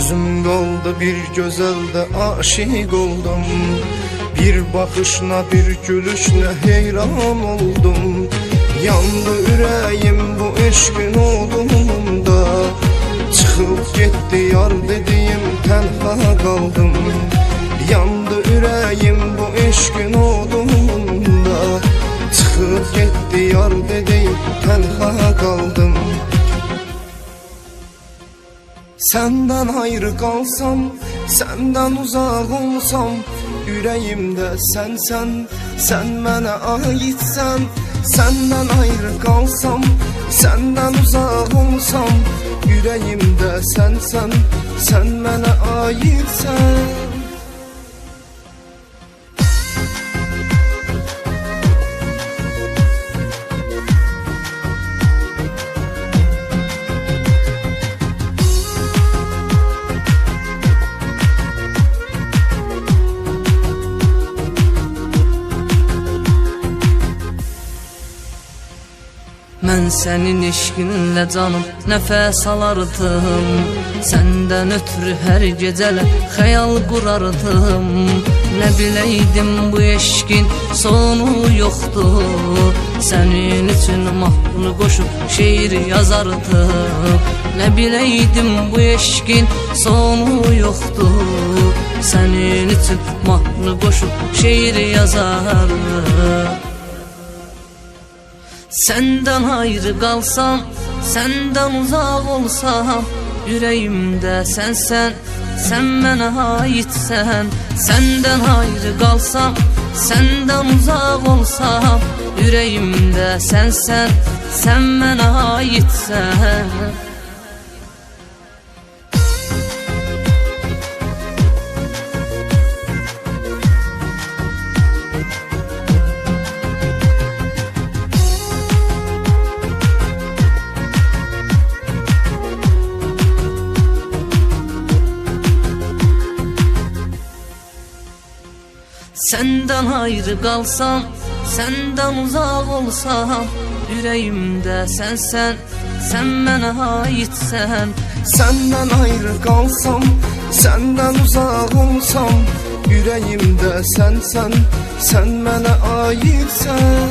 Gözüm qaldı bir gözəldə aşiq oldum. Bir baxışla bir gülüşlə heyran oldum. Yandı ürəyim bu eşqin odunda Çıxıb getdi yar dediyim tənha qaldım Yandı ürəyim bu eşqin odunda Çıxıb getdi yar dediyim tənha qaldım Senden ayrı kalsam, senden uzak olsam Yüreğimde sen sen, bana aitsen. Senden ayrı kalsam, senden uzak olsam Yüreğimde sen sen, sen bana aitsen Mən sənin eşqinlə canım nəfəs alardım. Səndən ötürü hər gecələ xəyal qurardım Nə biləydim bu eşqin sonu yoxdur Sənin üçün mahnı qoşub şeir yazardım. Nə biləydim bu eşqin sonu yoxdur Sənin üçün mahnı qoşub şeir yazardım Senden ayrı kalsam, senden uzak olsam Yüreğimde sen sen, sen bana aitsen. Senden ayrı kalsam, senden uzak olsam Yüreğimde sen sen, sen bana aitsen Senden ayrı kalsam, senden uzak olsam Yüreğimde sen sen, sen bana aitsen. Senden ayrı kalsam, senden uzak olsam Yüreğimde sen sen, sen bana aitsen